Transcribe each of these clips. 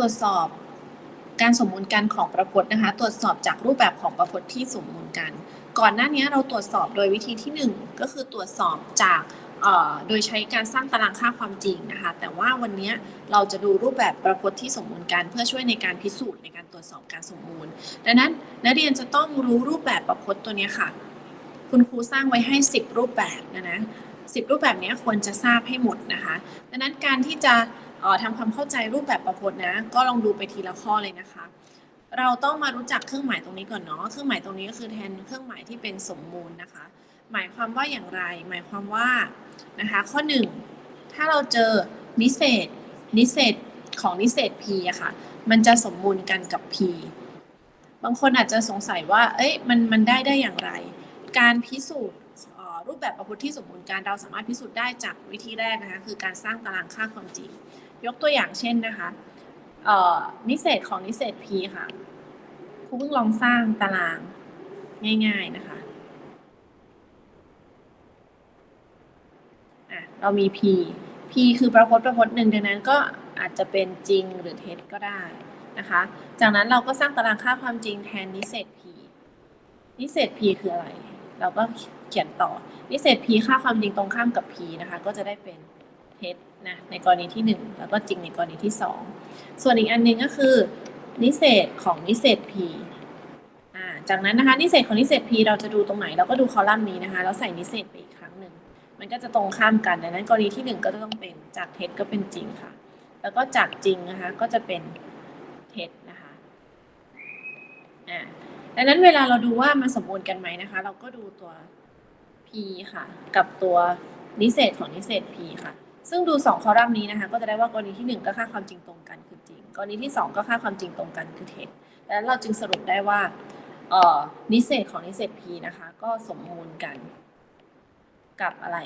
ตรวจสอบการสมมูลกันของประพจน์นะคะ ตรวจสอบจากรูปแบบของประพจน์ที่สมมูลกัน ก่อนหน้านี้เราตรวจสอบโดยวิธีที่หนึ่งก็คือตรวจสอบจากโดยใช้การสร้างตารางค่าความจริงนะคะ แต่ว่าวันนี้เราจะดูรูปแบบประพจน์ที่สมมูลกันเพื่อช่วยในการพิสูจน์ในการตรวจสอบการสมมูล ดังนั้นนักเรียนจะต้องรู้รูปแบบประพจน์ตัวนี้ค่ะ คุณครูสร้างไว้ให้ 10 รูปแบบนะนะสิรูปแบบนี้ควรจะทราบให้หมดนะคะ ดังนั้นการที่จะ ทำความเข้าใจรูปแบบประพจน์นะ ก็ลองดูไปทีละข้อเลยนะคะ เราต้องมารู้จักเครื่องหมายตรงนี้ก่อนเนาะ เครื่องหมายตรงนี้ก็คือแทนเครื่องหมายที่เป็นสมมูลนะคะ หมายความว่าอย่างไร หมายความว่านะคะ ข้อ 1 ถ้าเราเจอนิเศษ นิเศษของนิเศษ p อะค่ะ มันจะสมมูลกันกับ p บางคนอาจจะสงสัยว่า เอ้ย มัน มันได้ได้อย่างไร การพิสูจน์รูปแบบประพจน์ที่สมบูรณ์การเราสามารถพิสูจน์ได้จากวิธีแรกนะคะ คือการสร้างตารางค่าความจริง ยกตัวอย่างเช่นนะคะเอ่อนิเศษของนิเศษ p ค่ะครูเพิ่งลองสร้างตารางง่าย ๆนะคะอะเรามี p p คือประพจน์ประพจน์หนึ่งดังนั้นก็อาจจะเป็นจริงหรือเท็จก็ได้นะคะ จากนั้นเราก็สร้างตารางค่าความจริงแทนนิเศษ p นิเศษ p คืออะไร เราก็เขียนต่อนิเศษ p ค่าความจริงตรงข้ามกับ p นะคะ ก็จะได้เป็น เท็จนะในกรณีที่ 1 แล้วก็จริงในกรณีที่ 2 ส่วนอีกอันหนึงก็คือนิเศษของนิเศษ p จากนั้นนะคะนิเศษของนิเศษ p เราจะดูตรงไหนเราก็ดูคอลัมน์นี้นะคะแล้วใส่นิเศษไปอีกครั้งหนึ่งมันก็จะตรงข้ามกันดังนั้นกรณีที่ 1 ก็จะต้องเป็นจากเท็จก็เป็นจริงค่ะ แล้วก็จากจริงนะคะก็จะเป็นเท็จนะคะอ่าดังนั้นเวลาเราดูว่ามันสมบูรณ์กันไหมนะคะ เราก็ดูตัว p ค่ะ กับตัวนิเศษของนิเศษ p ค่ะ ซึ่งดู 2 คอลัมน์นี้นะคะ ก็จะได้ว่ากรณีที่ 1 ก็ค่าความจริงตรงกันคือจริง กรณีที่ 2 ก็ค่าความจริงตรงกันคือเท็จดังนั้นเราจึงสรุปได้ว่านิเศษของนิเศษ p นะคะ ก็สมมูลกัน กับอะไร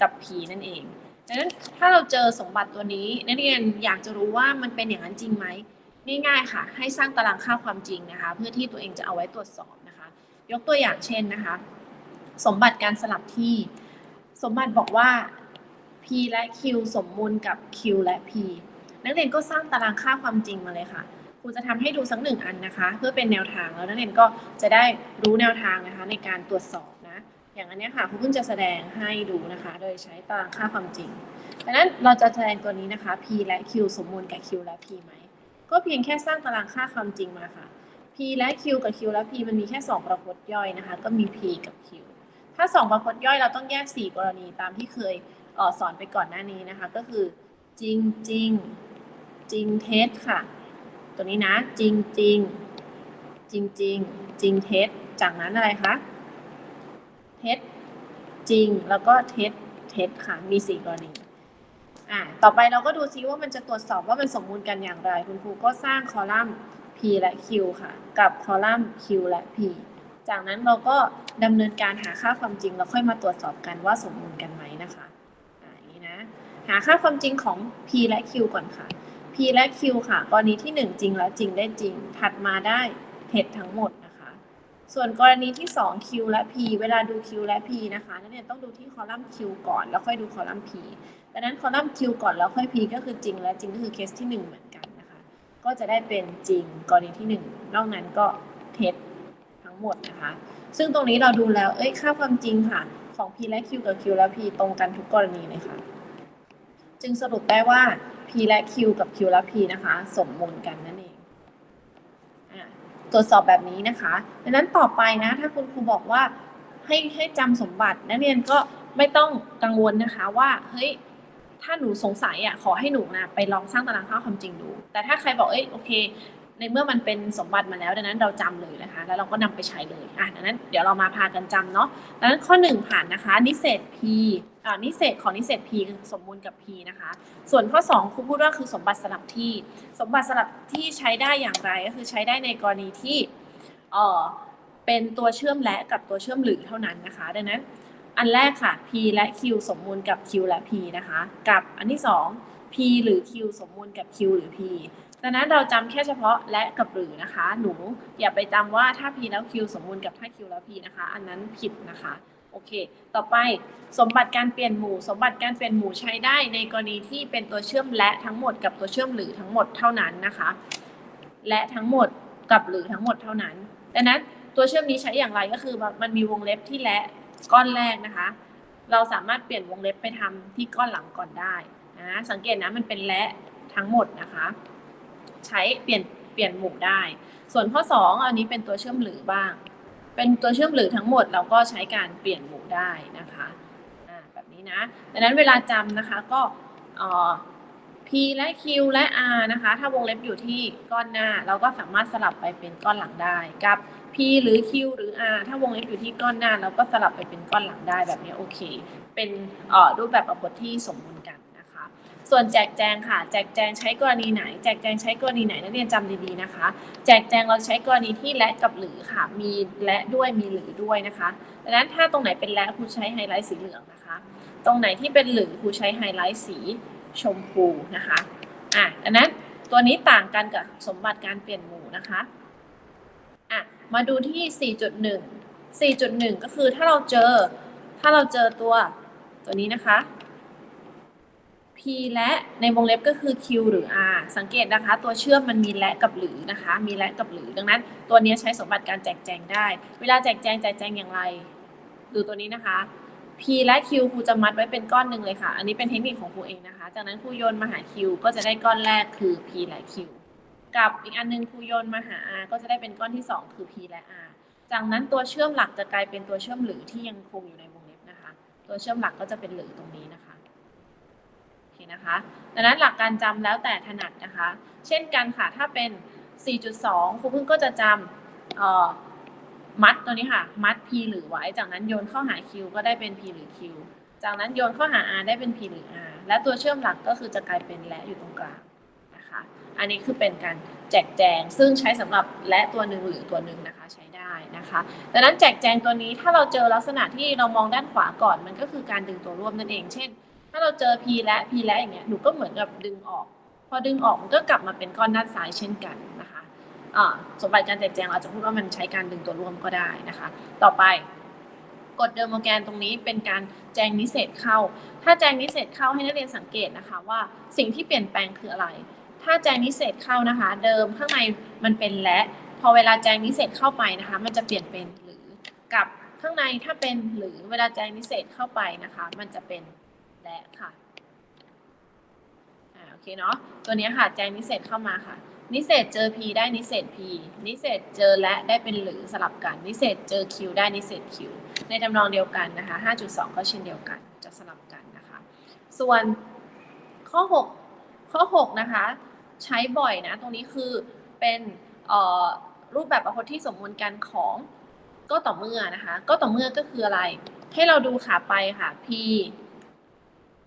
กับ p นั่นเองดังนั้นถ้าเราเจอสมบัติตัวนี้นักเรียนอยากจะรู้ว่ามันเป็นอย่างนั้นจริงไหมง่ายๆค่ะ ให้สร้างตารางค่าความจริงนะคะ เพื่อที่ตัวเองจะเอาไว้ตรวจสอบนะคะ ยกตัวอย่างเช่นนะคะ สมบัติการสลับที่ สมบัติบอกว่า และ q สมมูลกับ q และ p นักเรียนก็สร้างตารางค่าความจริงมาเลยค่ะครูจะทำให้ดูสักหนึ่งอันนะคะ เพื่อเป็นแนวทางแล้วนักเรียนก็จะได้รู้แนวทางนะคะในการตรวจสอบนะ อย่างอันนี้ค่ะครูเพิ่งจะแสดงให้ดูนะคะ โดยใช้ตารางค่าความจริงดังนั้นเราจะแสดงตัวนี้นะคะ p และ q สมมูลกับ q และ p ไหมก็เพียงแค่สร้างตารางค่าความจริงมาค่ะ p และ q กับ q และ p มันมีแค่ 2 ประพจน์ย่อยนะคะ ก็มี p กับ q ถ้า 2 ประพจน์ย่อยเราต้องแยก 4 กรณีตามที่เคย สอนไปก่อนหน้านี้นะคะ ก็คือจริงจริงจริงเท็จค่ะ ตัวนี้นะจริงจริงจริงจริงจริงเท็จจากนั้นอะไรคะเท็จจริงแล้วก็เท็จเท็จค่ะมี4กรณีอ่าต่อไปเราก็ดูซิว่ามันจะตรวจสอบว่ามันสมมูลกันอย่างไร คุณครูก็สร้างคอลัมน์ p และ q ค่ะ กับคอลัมน์ q และ p จากนั้นเราก็ดำเนินการหาค่าความจริงแล้วค่อยมาตรวจสอบกันว่าสมมูลกันไหมนะคะอ่าอย่างนี้นะ หาค่าความจริงของ p และ q ก่อนค่ะ p และ q ค่ะ กรณีที่ 1 จริงและจริงได้จริง ถัดมาได้เท็จทั้งหมดนะคะ ส่วนกรณีที่ 2 q และ p เวลาดู q และ p นะคะนักเรียนต้องดูที่คอลัมน์ q ก่อนแล้วค่อยดูคอลัมน์ p ดังนั้นคอลัมน์ Q ก่อนแล้วค่อย P ก็คือจริงและจริงก็คือเคสที่ 1 เหมือนกันนะคะ ก็จะได้เป็นจริงกรณีที่ 1 นอกนั้นก็เท็จทั้งหมดนะคะ ซึ่งตรงนี้เราดูแล้วเอ้ยค่าความจริงค่ะของ P และ Q กับ Q และ P ตรงกันทุกกรณีเลยค่ะ จึงสรุปได้ว่า P และ Q กับ Q และ P นะคะ สมมูลกันนั่นเองอตรวจสอบแบบนี้นะคะ ดังนั้นต่อไปนะ ถ้าคุณครูบอกว่าให้ให้จำสมบัตินักเรียนก็ไม่ต้องกังวลนะคะว่าเฮ้ยถ้าหนูสงสัยอะขอให้หนูนะไปลองสร้างตารางค่าความจริงดู แต่ถ้าใครบอกเอ้ยโอเค ในเมื่อมันเป็นสมบัติมาแล้วดังนั้นเราจำเลยนะคะ แล้วเราก็นำไปใช้เลยอะดังนั้นเดี๋ยวเรามาพากันจำเนาะดังนั้นข้อ 1 ผ่านนะคะนิเศษ p นิเศษของนิเศษ p สมมูลกับ p นะคะ ส่วนข้อ 2ครูพูดว่าคือสมบัติสลับที่ สมบัติสลับที่ใช้ได้อย่างไรก็คือใช้ได้ในกรณีที่เออเป็นตัวเชื่อมและกับตัวเชื่อมหรือเท่านั้นนะคะ ดังนั้น อันแรกค่ะ p และ q สมมูลกับ q และ p นะคะ กับอันที่ 2 p หรือ q สมมูลกับ q หรือ p ดังนั้นเราจำแค่เฉพาะและกับหรือนะคะ หนูอย่าไปจำว่าถ้า p แล้ว q สมมูลกับถ้า q แล้ว p นะคะ อันนั้นผิดนะคะ โอเค ต่อไปสมบัติการเปลี่ยนหมู่ สมบัติการเปลี่ยนหมู่ใช้ได้ในกรณีที่เป็นตัวเชื่อมและทั้งหมดกับตัวเชื่อมหรือทั้งหมดเท่านั้นนะคะ และทั้งหมดกับหรือทั้งหมดเท่านั้น ดังนั้นตัวเชื่อมนี้ใช้อย่างไรก็คือมันมีวงเล็บที่และก้อนแรกนะคะ เราสามารถเปลี่ยนวงเล็บไปทำที่ก้อนหลังก่อนได้นะสังเกตนะมันเป็นและทั้งหมดนะคะ ใช้เปลี่ยนเปลี่ยนหมู่ได้ ส่วนข้อ 2 อันนี้เป็นตัวเชื่อมหรือบ้าง เป็นตัวเชื่อมหรือทั้งหมดเราก็ใช้การเปลี่ยนหมู่ได้นะคะแบบนี้นะดังนั้นเวลาจำนะคะก็ P และ Q และ R นะคะ ถ้าวงเล็บอยู่ที่ก้อนหน้า เราก็สามารถสลับไปเป็นก้อนหลังได้ กับ P หรือ Q หรือ R ถ้าวงเล็บอยู่ที่ก้อนหน้า เราก็สลับไปเป็นก้อนหลังได้แบบนี้โอเค เป็นรูปแบบประพจน์ที่สมบูรณ์ ส่วนแจกแจงค่ะ แจกแจงใช้กรณีไหน แจกแจงใช้กรณีไหนนักเรียนจำดีๆนะคะ แจกแจงเราใช้กรณีที่และกับหรือค่ะ มีและด้วยมีหรือด้วยนะคะดังนั้นถ้าตรงไหนเป็นและครูใช้ไฮไลท์สีเหลืองนะคะ ตรงไหนที่เป็นหรือครูใช้ไฮไลท์สีชมพูนะคะอะดังนั้นตัวนี้ต่างกันกับสมบัติการเปลี่ยนหมู่นะคะอะมาดูที่ 4.1 4.1 ก็คือถ้าเราเจอถ้าเราเจอตัวตัวนี้นะคะ P และในวงเล็บก็คือ Q หรือ R สังเกตนะคะ ตัวเชื่อมมันมีและกับหรือนะคะ มีและกับหรือดังนั้น ตัวนี้ใช้สมบัติการแจกแจงได้ เวลาแจกแจงแจกแจงอย่างไร ดูตัวนี้นะคะ P และ Q ครูจะมัดไว้เป็นก้อนหนึ่งเลยค่ะ อันนี้เป็นเทคนิคของครูเองนะคะ จากนั้นครูโยนมาหา Q ก็จะได้ก้อนแรกคือ P และ Q กับอีกอันหนึงครูโยนมาหา R ก็จะได้เป็นก้อนที่ 2 คือ P และ R จากนั้นตัวเชื่อมหลักจะกลายเป็นตัวเชื่อมหรือที่ยังคงอยู่ในวงเล็บนะคะ ตัวเชื่อมหลักก็จะเป็นหรือตรงนี้นะคะ นะคะดังนั้นหลักการจำแล้วแต่ถนัดนะคะ เช่นกันค่ะถ้าเป็น 4.2 ครูพึ่งก็จะจำมัดตัวนี้ค่ะ มัด p หรือไว้ จากนั้นโยนเข้าหา q ก็ได้เป็น p หรือ q จากนั้นโยนเข้าหา r ได้เป็น p หรือ r และตัวเชื่อมหลักก็คือจะกลายเป็นและอยู่ตรงกลางนะคะ อันนี้คือเป็นการแจกแจง ซึ่งใช้สำหรับและตัวหนึ่งหรือตัวหนึ่งนะคะใช้ได้นะคะ ดังนั้นแจกแจงตัวนี้ถ้าเราเจอลักษณะที่เรามองด้านขวาก่อนมันก็คือการดึงตัวร่วมนั่นเอง เช่น ถ้าเราเจอ p และ p และอย่างเงี้ยหนูก็เหมือนกับดึงออก พอดึงออกมันก็กลับมาเป็นก้อนด้านซ้ายเช่นกันนะคะสมบัติการแจกแจงเราจะพูดว่ามันใช้การดึงตัวร่วมก็ได้นะคะ ต่อไปกฎเดอร์โมแกนตรงนี้เป็นการแจงนิเศษเข้า ถ้าแจงนิเศษเข้าให้นักเรียนสังเกตนะคะว่าสิ่งที่เปลี่ยนแปลงคืออะไร ถ้าแจงนิเศษเข้านะคะ เดิมข้างในมันเป็นและ พอเวลาแจงนิเศษเข้าไปนะคะ มันจะเปลี่ยนเป็นหรือกับข้างในถ้าเป็นหรือเวลาแจงนิเศษเข้าไปนะคะ มันจะเป็น และค่ะอ่าโอเคเนาะตัวนี้ค่ะแจ้งนิเศษเข้ามาค่ะ นิเศษเจอ p ได้นิเศษ p นิเศษเจอและได้เป็นหรือสลับกัน นิเศษเจอ q ได้นิเศษ q ในทำนองเดียวกันนะคะ 5.2 ก็เช่นเดียวกันจะสลับกันนะคะ ส่วนข้อ 6 ข้อ 6 นะคะ ใช้บ่อยนะตรงนี้คือเป็นรูปแบบประพจน์ที่สมมูลกันของก็ต่อเมื่อนะคะ ก็ต่อเมื่อก็คืออะไร ให้เราดูขาไปค่ะ p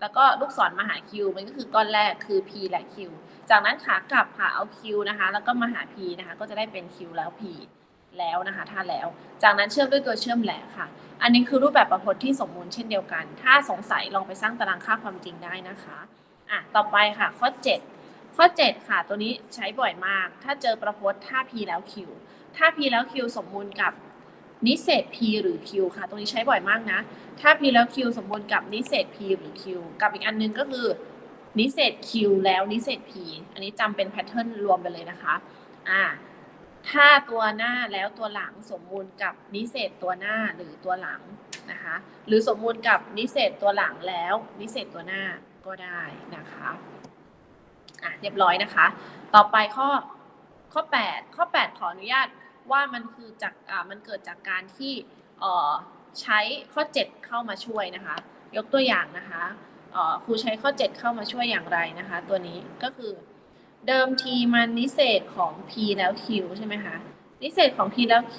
แล้วก็ลูกศรมาหา q มันก็คือก้อนแรกคือ p และ q จากนั้นขากลับค่ะเอา q นะคะ แล้วก็มาหา p นะคะ ก็จะได้เป็น q แล้ว p แล้วนะคะถ้าแล้ว จากนั้นเชื่อมด้วยตัวเชื่อมแหละค่ะ อันนี้คือรูปแบบประพจน์ที่สมมูลเช่นเดียวกัน ถ้าสงสัยลองไปสร้างตารางค่าความจริงได้นะคะอะต่อไปค่ะข้อ 7 ข้อ 7 ค่ะ ตัวนี้ใช้บ่อยมาก ถ้าเจอประพจน์ถ้า p แล้ว q ถ้า p แล้ว q สมมูลกับ นิเศษ p หรือ q ค่ะ ตรงนี้ใช้บ่อยมากนะ ถ้า p แล้ว q สมบูรณ์กับนิเศษ p หรือ q กับอีกอันนึงก็คือ นิเศษ q แล้วนิเศษ p อันนี้จำเป็นแพทเทิร์นรวมไปเลยนะคะ อ่า ถ้าตัวหน้าแล้วตัวหลังสมมูลกับนิเศษตัวหน้าหรือตัวหลังนะคะ หรือสมมูลกับนิเศษตัวหลังแล้ว นิเศษตัวหน้าก็ได้นะคะ อะเรียบร้อยนะคะ ต่อไปข้อข้อ 8 ข้อ 8 ขออนุญาต ว่ามันคือจากมันเกิดจากการที่ใช้ข้อ 7 เข้ามาช่วยนะคะ ยกตัวอย่างนะคะครูใช้ข้อ 7 เข้ามาช่วยอย่างไรนะคะ ตัวนี้ก็คือเดิมทีมันนิเศษของ p แล้ว q ใช่ไหมคะนิเศษของ p แล้ว q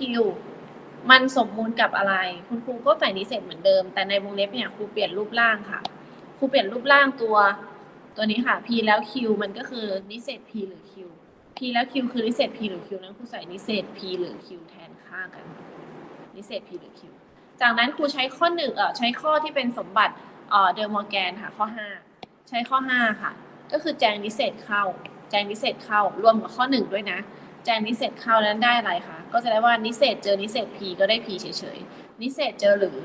มันสมมูลกับอะไร คุณครูก็ใส่นิเศษเหมือนเดิม แต่ในวงเล็บเนี่ยครูเปลี่ยนรูปร่างค่ะครูเปลี่ยนรูปร่างตัวตัวนี้ค่ะ p แล้ว q มันก็คือนิเศษ p หรือ q p แล้ว q คือนิเศษ p หรือ q นั้นครูใส่นิเศษ p หรือ q แทนค่ากัน นิเศษ p หรือ q จากนั้นครูใช้ข้อหนึ่งเอ่อใช้ข้อที่เป็นสมบัติเออเดอร์มอร์แกนค่ะข้อ 5 ใช้ข้อ 5 ค่ะ ก็คือแจงนิเศษเข้า แจงนิเศษเข้ารวมกับข้อ 1 ด้วยนะ แจงนิเศษเข้านั้นได้อะไรคะก็จะได้ว่านิเศษเจอนิเศษ p ก็ได้ p เฉยๆนิเศษเจอหรือ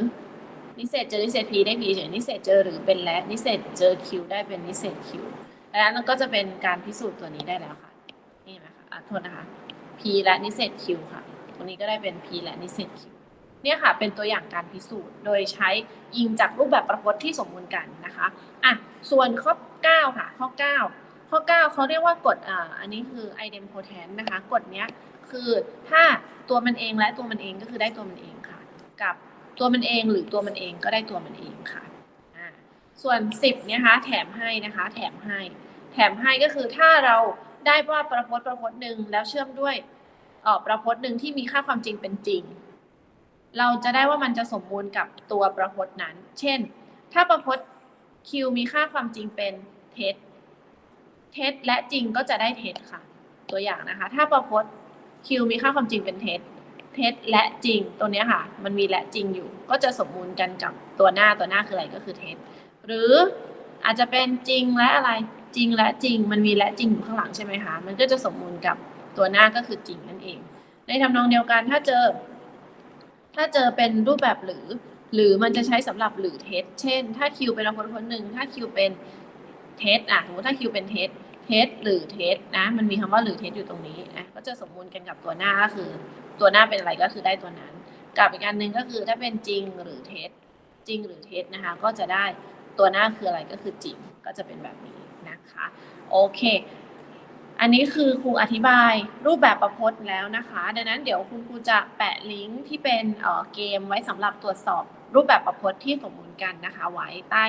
นิเศษเจอนิเศษ p ได้ p เฉยนิเศษเจอหรือเป็นและนิเศษเจอ q ได้เป็นนิเศษ q แล้วนั้นก็จะเป็นการพิสูจน์ตัวนี้ได้แล้วค่ะ นี่นไหมคะอะโทษนะคะ p และนิเศษ q ค่ะ ตรงนี้ก็ได้เป็น p และนิเศษ q เนี่ยค่ะ เป็นตัวอย่างการพิสูจน์ โดยใช้อิงจากรูปแบบประพจน์ที่สมบูรณ์กันนะคะอะส่วนข้อ 9 ค่ะ ข้อ 9 ข้อ 9 เขาเรียกว่ากฎอ่าอันนี้คือ idempotent นะคะ กฎเนี้ยคือถ้าตัวมันเองและตัวมันเองก็คือได้ตัวมันเองค่ะ กับตัวมันเองหรือตัวมันเองก็ได้ตัวมันเองค่ะอ่าส่วน 10เนี่ยคะแถมให้นะคะ แถมให้ แถมให้ก็คือถ้าเรา ได้ว่าประพจน์ประพจน์หนึ่งแล้วเชื่อมด้วยออประพจน์หนึ่งที่มีค่าความจริงเป็นจริง เราจะได้ว่ามันจะสมบูรณ์กับตัวประพจน์นั้น เช่น ถ้าประพจน์ Q มีค่าความจริงเป็นเท็จ เท็จและจริงก็จะได้เท็จค่ะ ตัวอย่างนะคะ ถ้าประพจน์ Q มีค่าความจริงเป็นเท็จ เท็จและจริงตัวนี้ค่ะ มันมีและจริงอยู่ ก็จะสมบูรณ์กันกับตัวหน้าตัวหน้าคืออะไรก็คือเท็จ หรืออาจจะเป็นจริงและอะไร จริงและจริง มันมีและจริงอยู่ข้างหลังใช่ไหมคะมันก็จะสมบูรณ์กับตัวหน้าก็คือจริงนั่นเอง ในทำนองเดียวกันถ้าเจอ ถ้าเจอเป็นรูปแบบหรือ หรือมันจะใช้สำหรับหรือเท็จเช่น ถ้า Q เป็นคนคนหนึ่งถ้า Q เป็นเท็จอะสมมติถ้า Q เป็นเท็จเท็จหรือเท็จนะ มันมีคำว่าหรือเท็จอยู่ตรงนี้นะก็จะสมบูรณ์กันกับตัวหน้าก็คือ ตัวหน้าเป็นอะไรก็คือได้ตัวนั้น กับอีกอันหนึ่งก็คือถ้าเป็นจริงหรือเท็จจริงหรือเท็จนะคะ ก็จะได้ตัวหน้าคืออะไรก็คือจริงก็จะเป็นแบบนี้ นะคะโอเค อันนี้คือครูอธิบายรูปแบบประพจน์แล้วนะคะ ดังนั้นเดี๋ยวคุณครูจะแปะลิงก์ที่เป็นเเกมไว้สำหรับตรวจสอบรูปแบบประพจน์ที่สมบูรณ์กันนะคะ ไว้ใต้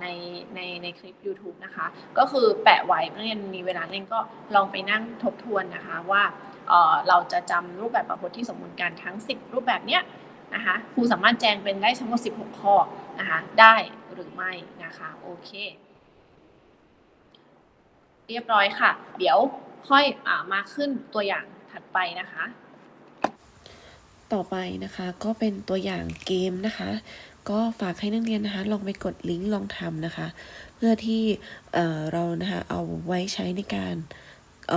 ในในในคลิป YouTube นะคะ ก็คือแปะไว้เรียนมีเวลาเล่นก็ลองไปนั่งทบทวนนะคะว่าเเราจะจำรูปแบบประพจน์ที่สมบูรณ์กันทั้ง 10 รูปแบบเนี้ยนะคะครูสามารถแจงเป็นได้ทั้งหมด16 ข้อนะคะได้หรือไม่นะคะโอเค เรียบร้อยค่ะ เดี๋ยวค่อยอามาขึ้นตัวอย่างถัดไปนะคะ ต่อไปนะคะก็เป็นตัวอย่างเกมนะคะ ก็ฝากให้นักเรียนนะคะ ลองไปกดลิงก์ลองทำนะคะ เพื่อที่เเรานะคะเอาไว้ใช้ในการเ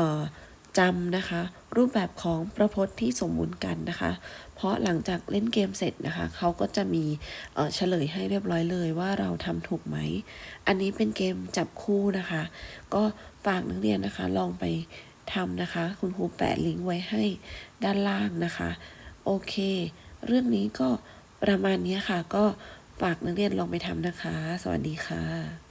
จำนะคะ รูปแบบของประพจน์ที่สมบูรณ์กันนะคะ เพราะหลังจากเล่นเกมเสร็จนะคะ เขาก็จะมีเอ่อเฉลยให้เรียบร้อยเลยว่าเราทำถูกไหม อันนี้เป็นเกมจับคู่นะคะ ก็ฝากนักเรียนนะคะ ลองไปทำนะคะ คุณครูแปะลิงก์ไว้ให้ด้านล่างนะคะ โอเค เรื่องนี้ก็ประมาณนี้ค่ะ ก็ฝากนักเรียนลองไปทำนะคะ สวัสดีค่ะ